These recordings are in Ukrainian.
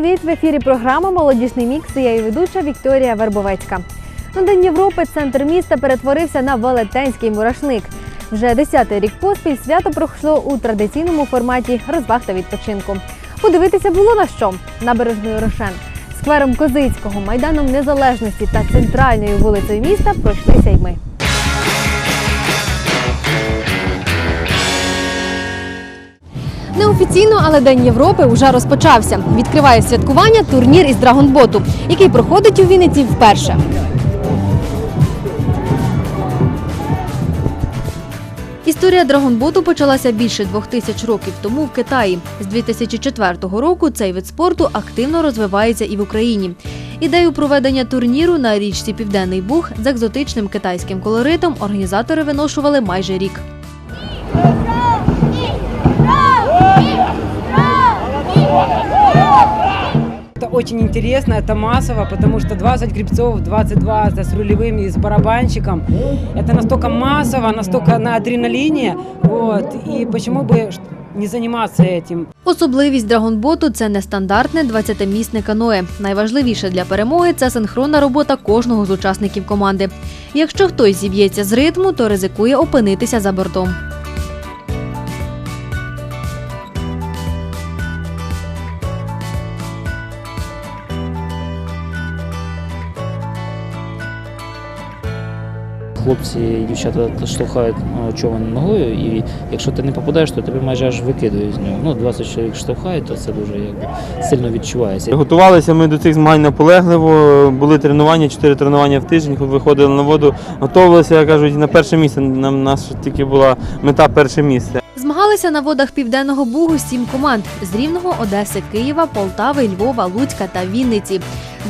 привіт! В ефірі програма Молодіжний мікс. і Я її ведуча Вікторія Вербовецька. На День Європи центр міста перетворився на велетенський мурашник. Вже десятий рік поспіль свято пройшло у традиційному форматі розваг та відпочинку. Подивитися було на що набережною Рошен, сквером Козицького, майданом Незалежності та центральною вулицею міста пройшлися й ми. Неофіційно, але День Європи вже розпочався. Відкриває святкування турнір із драгонботу, який проходить у Вінниці вперше. Історія драгонботу почалася більше двох тисяч років тому в Китаї. З 2004 року цей вид спорту активно розвивається і в Україні. Ідею проведення турніру на річці Південний Буг з екзотичним китайським колоритом організатори виношували майже рік. очень интересно, это массово, потому что 20 грибцов, 22 с рулевым и с барабанщиком. Это настолько массово, настолько на адреналине. Вот. И почему бы ш- не заниматься этим? Особливість драгонботу це нестандартне 20-місне каное. Найважливіше для перемоги це синхронна робота кожного з учасників команди. Якщо хтось зіб'ється з ритму, то ризикує опинитися за бортом. Хлопці і дівчата штовхають човен ногою, і якщо ти не попадаєш, то тебе майже аж викидують з нього. Ну, 20 чоловік штовхають, то це дуже якби, сильно відчувається. Готувалися ми до цих змагань наполегливо. Були тренування, чотири тренування в тиждень. Виходили на воду, готувалися, як кажуть, на перше місце. Нам нас тільки була мета перше місце. Змагалися на водах Південного Бугу сім команд з Рівного, Одеси, Києва, Полтави, Львова, Луцька та Вінниці.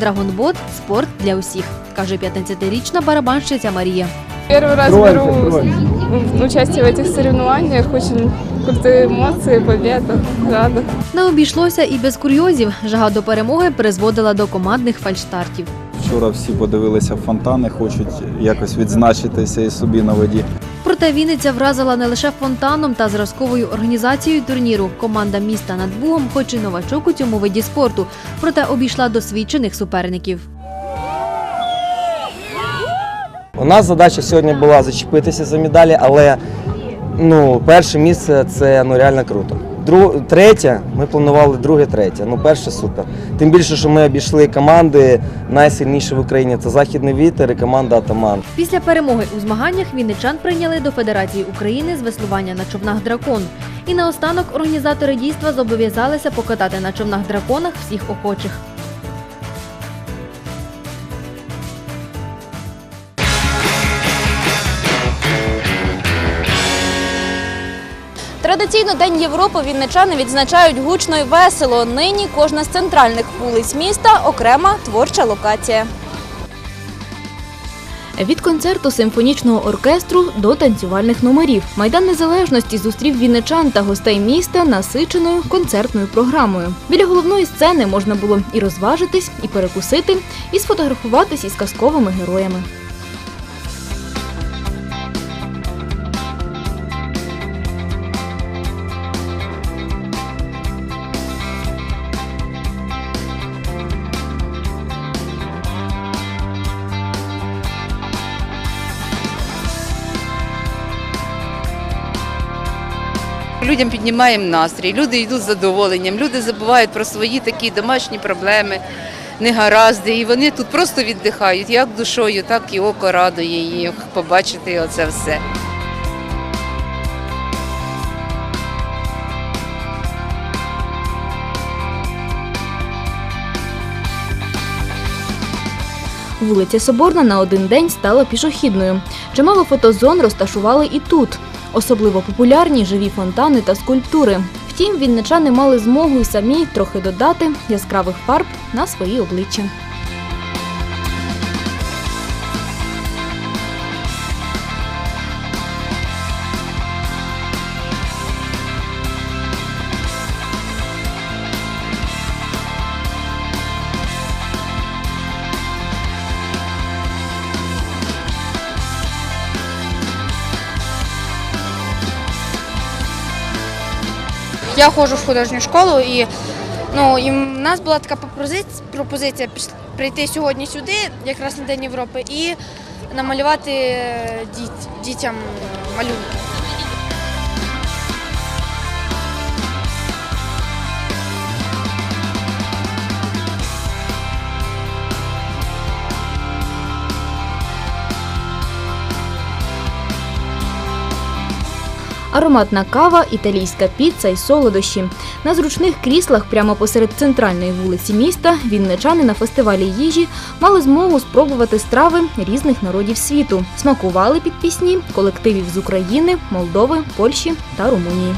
Драгонбот спорт для усіх, каже 15-річна барабанщиця Марія. Первый раз беру в- участие в этих соревнованиях. Очень крутые эмоции, победа, рада. Не обійшлося і без курйозів. Жага до перемоги призводила до командних фальштартів. Вчора всі подивилися фонтани, хочуть якось відзначитися і собі на воді. Проте Вінниця вразила не лише фонтаном та зразковою організацією турніру. Команда міста над Бугом, хоч і новачок у цьому виді спорту, проте обійшла досвідчених суперників. У нас задача сьогодні була зачепитися за медалі, але ну, перше місце це ну, реально круто. Дру... Третє, ми планували друге, третє. Ну, перше супер. Тим більше, що ми обійшли команди найсильніші в Україні. Це Західний вітер і команда Атаман. Після перемоги у змаганнях вінничан прийняли до Федерації України з веслування на човнах дракон. І наостанок організатори дійства зобов'язалися покатати на човнах драконах всіх охочих. Традиційно День Європи вінничани відзначають гучно і весело. Нині кожна з центральних вулиць міста окрема творча локація. Від концерту симфонічного оркестру до танцювальних номерів Майдан Незалежності зустрів вінничан та гостей міста насиченою концертною програмою. Біля головної сцени можна було і розважитись, і перекусити, і сфотографуватись із казковими героями. Людям піднімаємо настрій, люди йдуть з задоволенням, люди забувають про свої такі домашні проблеми, негаразди. І вони тут просто віддихають як душою, так і око радує їх побачити оце все. Вулиця Соборна на один день стала пішохідною. Чимало фотозон розташували і тут. Особливо популярні живі фонтани та скульптури. Втім, вінничани мали змогу й самі трохи додати яскравих фарб на свої обличчя. Я ходжу в художню школу і Ну і в нас була така пропозиція, прийти сьогодні сюди, якраз на День Європи, і намалювати е, дітям малюнки. Ароматна кава, італійська піца і солодощі. На зручних кріслах прямо посеред центральної вулиці міста вінничани на фестивалі їжі мали змогу спробувати страви різних народів світу. Смакували під пісні колективів з України, Молдови, Польщі та Румунії.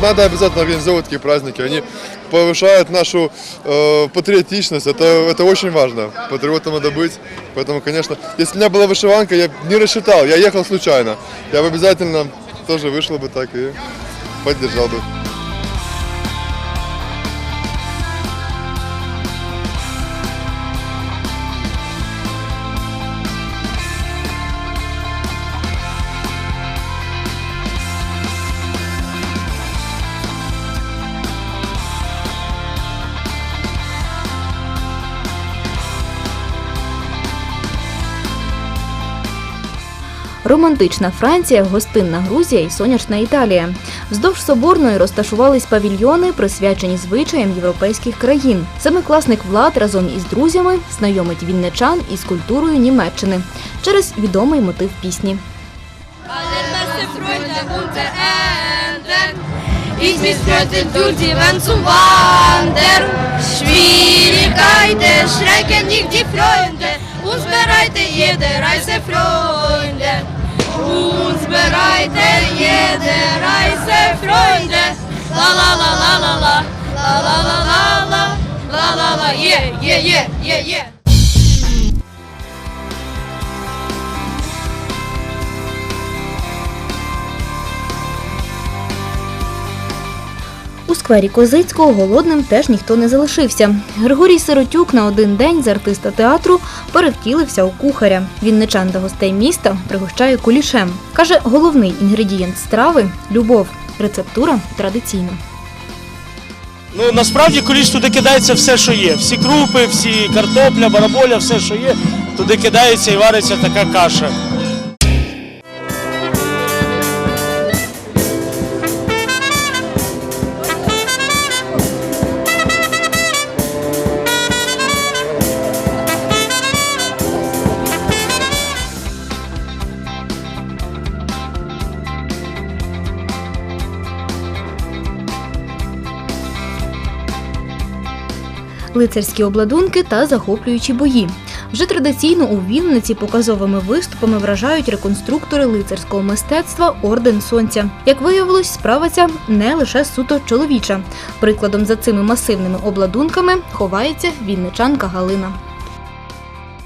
Надо обязательно организовывать такие праздники. Они повышают нашу э, патриотичность. Это, это очень важно. Патриотом надо быть. Поэтому, конечно, если у меня была вышиванка, я не рассчитал, я ехал случайно. Я бы обязательно тоже вышел бы так и поддержал бы. Романтична Франція, гостинна Грузія і сонячна Італія. Вздовж соборної розташувались павільйони, присвячені звичаям європейських країн. Семикласник Влад разом із друзями знайомить вінничан із культурою Німеччини через відомий мотив пісні. Ich mich heute durch die Welt zu wandern. Schwierigkeiten schrecken nicht die Freunde. Uns bereite jede Reise Freunde. Uns bereite jede Reise Freunde. La la la la la la. La la la сквері Козицького голодним теж ніхто не залишився. Григорій Сиротюк на один день з артиста театру перевтілився у кухаря. Вінничан та гостей міста пригощає кулішем. Каже, головний інгредієнт страви любов. Рецептура традиційна. Ну насправді куліш туди кидається все, що є. Всі крупи, всі картопля, бараболя, все, що є, туди кидається і вариться така каша. Лицарські обладунки та захоплюючі бої. Вже традиційно у Вінниці показовими виступами вражають реконструктори лицарського мистецтва Орден Сонця. Як виявилось, справа ця не лише суто чоловіча. Прикладом за цими масивними обладунками ховається вінничанка Галина.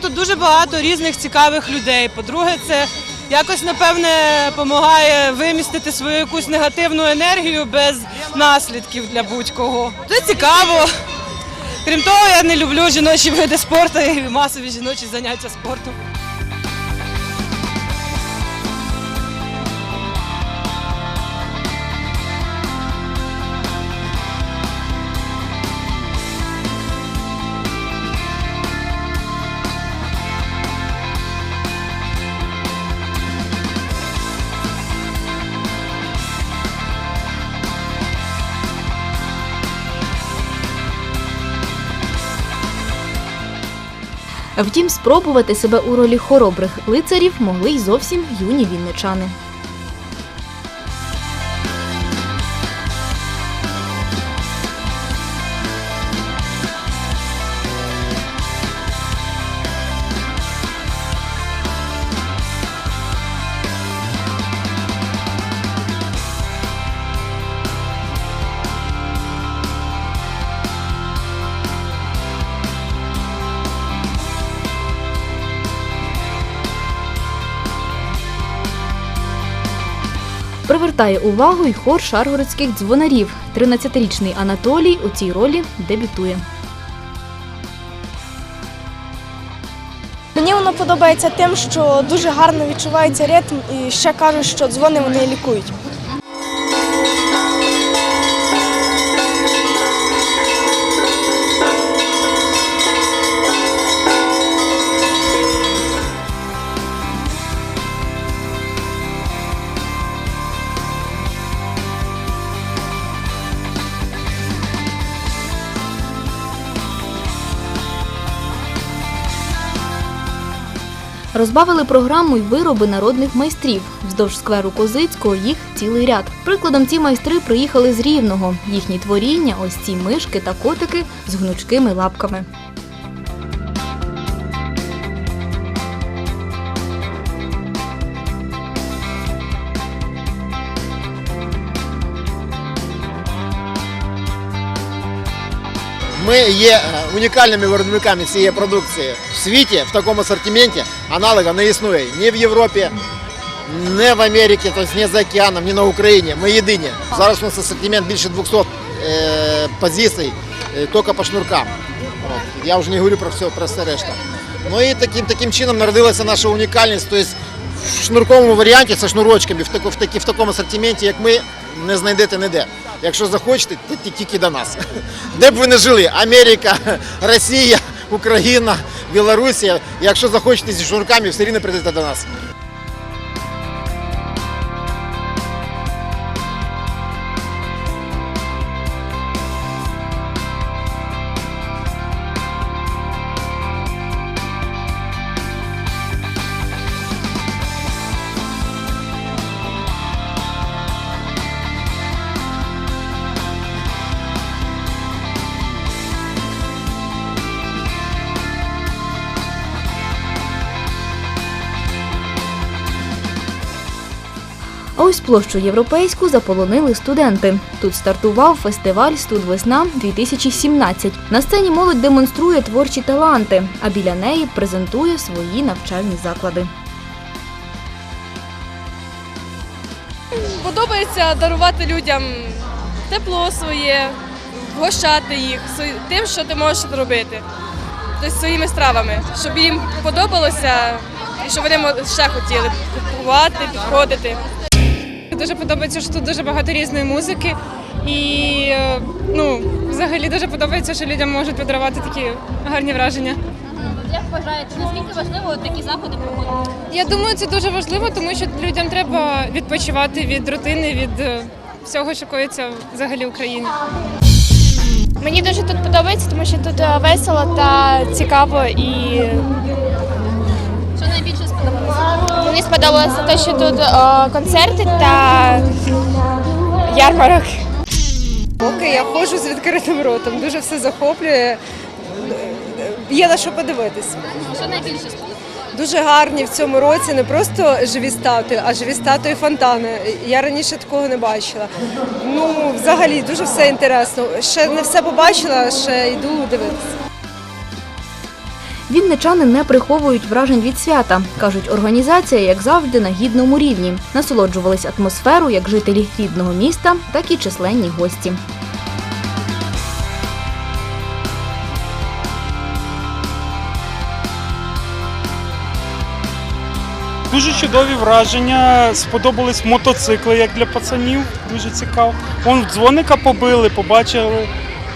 Тут дуже багато різних цікавих людей. По-друге, це якось напевне допомагає вимістити свою якусь негативну енергію без наслідків для будь-кого. Це цікаво. Крім того, я не люблю жіночі види спорту і масові жіночі заняття спортом. Втім, спробувати себе у ролі хоробрих лицарів могли й зовсім юні вінничани. Привертає увагу й хор шаргородських дзвонарів. 13-річний Анатолій у цій ролі дебютує. Мені воно подобається тим, що дуже гарно відчувається ритм і ще кажуть, що дзвони вони лікують. Розбавили програму й вироби народних майстрів. Вздовж скверу Козицького їх цілий ряд. Прикладом ці майстри приїхали з Рівного. Їхні творіння ось ці мишки та котики з гнучкими лапками. Ми є е, унікальними виробниками цієї продукції в світі в такому асортименті аналога не існує ні в Європі, ні в Америці, тобто ні за океаном, ні на Україні. Ми єдині. Зараз у нас асортимент більше 200 е, позицій е, тільки по шнуркам. Я вже не говорю про все, про все решта. Ну і таким, таким чином народилася наша унікальність. Тобто в шнурковому варіанті з шнурочками в, такі, в такому асортименті, як ми, не знайдете ніде. Якщо захочете, то тільки до нас. Де б ви не жили? Америка, Росія, Україна, Білорусія. Якщо захочете зі шнурками, все рівно прийдете до нас. Ось площу європейську заполонили студенти. Тут стартував фестиваль Студвесна 2017 На сцені молодь демонструє творчі таланти, а біля неї презентує свої навчальні заклади. Подобається дарувати людям тепло своє, вгощати їх тим, що ти можеш робити, тобто своїми стравами, щоб їм подобалося і щоб вони ще хотіли купувати, підходити. Дуже подобається, що тут дуже багато різної музики. І е, ну, взагалі дуже подобається, що людям можуть подарувати такі гарні враження. Як вважаєте, наскільки важливо такі заходи проводити? Я думаю, це дуже важливо, тому що людям треба відпочивати від рутини, від е, всього, що коїться взагалі в Україні. Мені дуже тут подобається, тому що тут е, весело та цікаво і? Мені сподобалося те, що тут е, концерти та ярмарок. Поки я ходжу з відкритим ротом, дуже все захоплює. Є на що подивитись. Що найбільше сподобалося? Дуже гарні в цьому році не просто живі статуї, а живі статуї фонтани. Я раніше такого не бачила. Ну, взагалі, дуже все інтересно. Ще не все побачила, ще йду дивитися. Вінничани не приховують вражень від свята. кажуть, організація, як завжди, на гідному рівні. Насолоджувались атмосферу як жителі рідного міста, так і численні гості. Дуже чудові враження. Сподобались мотоцикли, як для пацанів. Дуже цікаво. Вон дзвоника побили, побачили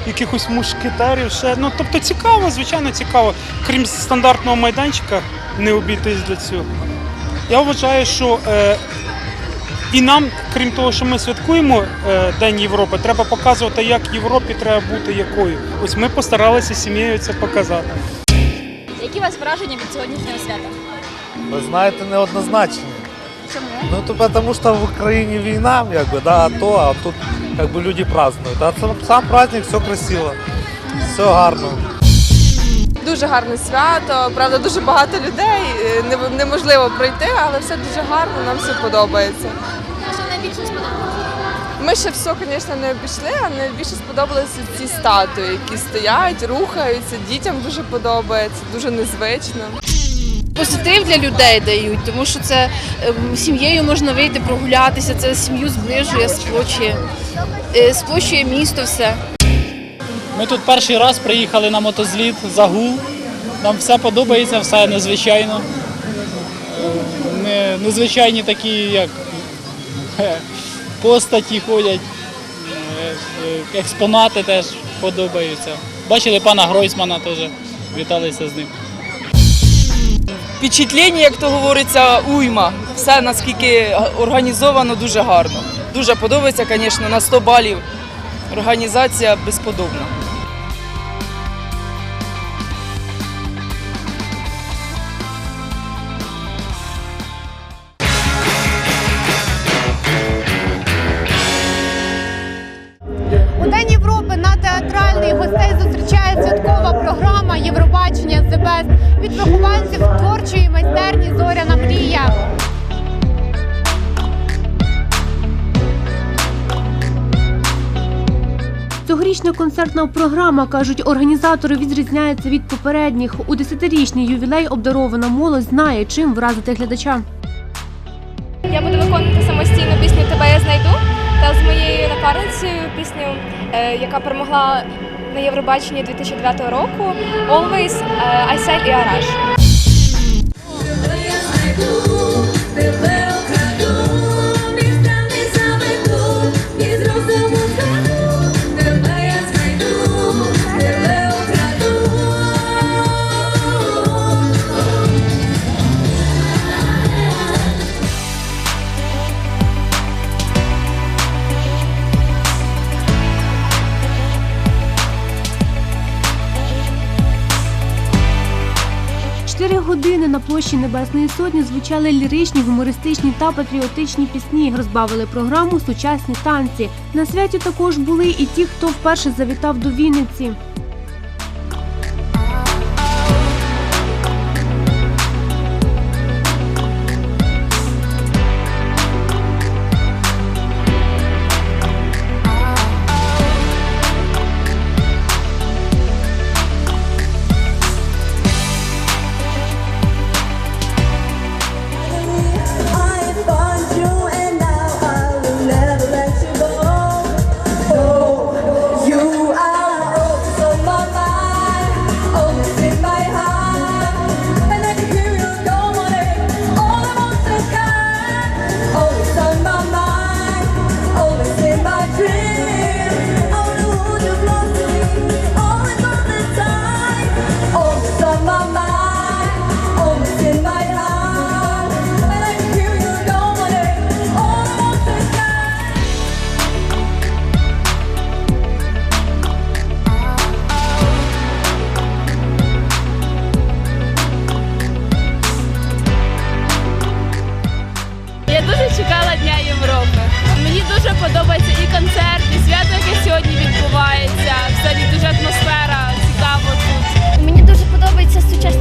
якихось мушкетерів. Ще. Ну, тобто цікаво, звичайно, цікаво. Крім стандартного майданчика, не обійтись для цього. Я вважаю, що е, і нам, крім того, що ми святкуємо е, День Європи, треба показувати, як Європі треба бути якою. Ось ми постаралися сім'єю це показати. Які у вас враження від сьогоднішнього свята? Ви знаєте, неоднозначно. Чому? Ну, то потому что в Украине війна, як би, да, а то, а тут как бы люди празднують. А сам, сам праздник, все красиво, все гарно. Дуже гарне свято, правда, дуже багато людей, е, не- неможливо пройти, але все дуже гарно, нам все подобається. Що найбільше сподобалося? Ми ще все, звісно, не обійшли, а найбільше сподобалися ці статуї, які стоять, рухаються. Дітям дуже подобається, дуже незвично. Позитив для людей дають, тому що це ем, сім'єю можна вийти прогулятися, це сім'ю зближує, сплочує, е, сплочує місто все. Ми тут перший раз приїхали на мотозліт загул. Нам все подобається, все незвичайно. Не, незвичайні такі, як постаті ходять, е, е, експонати теж подобаються. Бачили пана Гройсмана теж, віталися з ним. Впечатлення, як то говориться, уйма. Все наскільки організовано дуже гарно. Дуже подобається, звісно, на 100 балів. Організація безподобна. Концертна програма, кажуть організатори, відрізняється від попередніх. У десятирічний ювілей обдарована молодь знає, чим вразити глядача. Я буду виконувати самостійну пісню Тебе я знайду та з моєю напарницею пісню, е, яка перемогла на Євробаченні 2009 року Always, Айсель і Араш. Чотири години на площі Небесної Сотні звучали ліричні, гумористичні та патріотичні пісні. Розбавили програму сучасні танці. На святі також були і ті, хто вперше завітав до Вінниці. Чекала Дня Європи. Мені дуже подобається і концерт, і свято, яке сьогодні відбувається. Взагалі дуже атмосфера, цікаво тут. Мені дуже подобається сучасні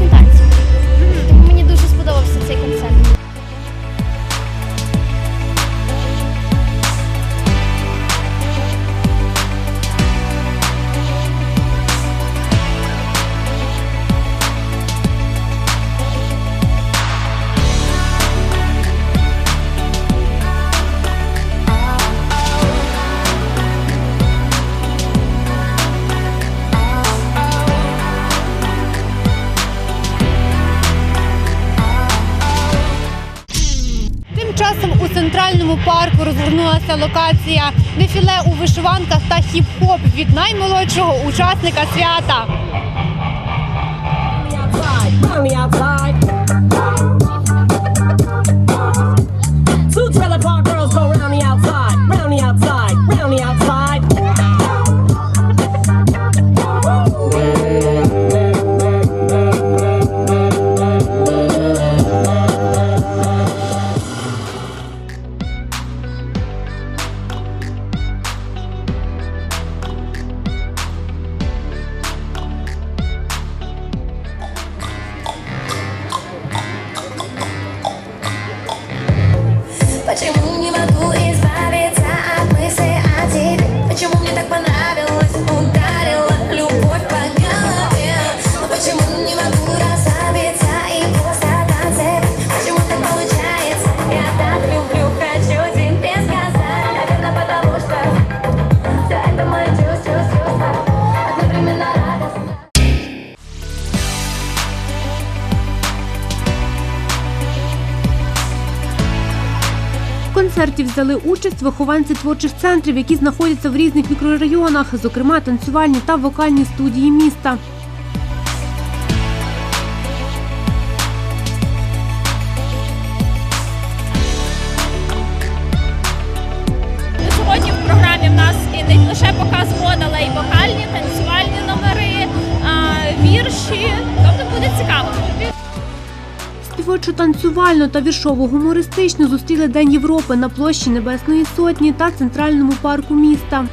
центральному парку розгорнулася локація дефіле у вишиванках та хіп-хоп від наймолодшого учасника свята. Взяли участь вихованці творчих центрів, які знаходяться в різних мікрорайонах, зокрема танцювальні та вокальні студії міста. Сьогодні в програмі в нас і лише показ мод, але й вокальні, танцювальні номери, вірші. Тобто буде цікаво. Співочо танцювально та віршово-гумористично зустріли День Європи на площі Небесної Сотні та центральному парку міста.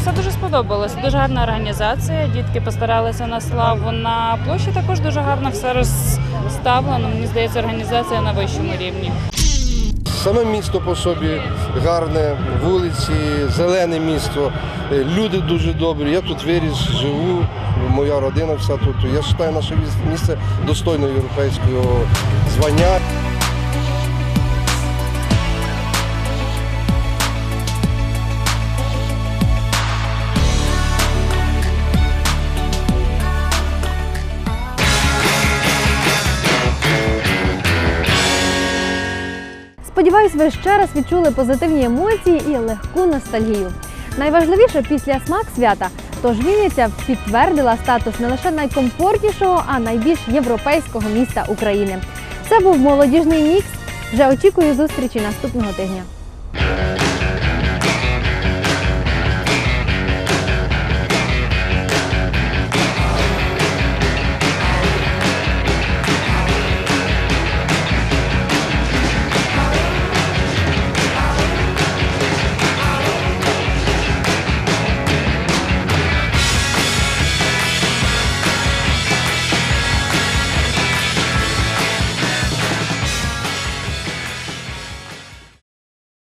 Все дуже сподобалось. Дуже гарна організація. Дітки постаралися на славу. На площі також дуже гарно все розставлено. Мені здається, організація на вищому рівні. Саме місто по собі гарне, вулиці, зелене місто, е, люди дуже добрі. Я тут виріс, живу, моя родина вся тут. Я вважаю наше місце достойно європейського звання. Сподіваюсь, ви ще раз відчули позитивні емоції і легку ностальгію. Найважливіше після смак свята. Тож Вінниця підтвердила статус не лише найкомфортнішого, а найбільш європейського міста України. Це був молодіжний мікс. Вже очікую зустрічі наступного тижня.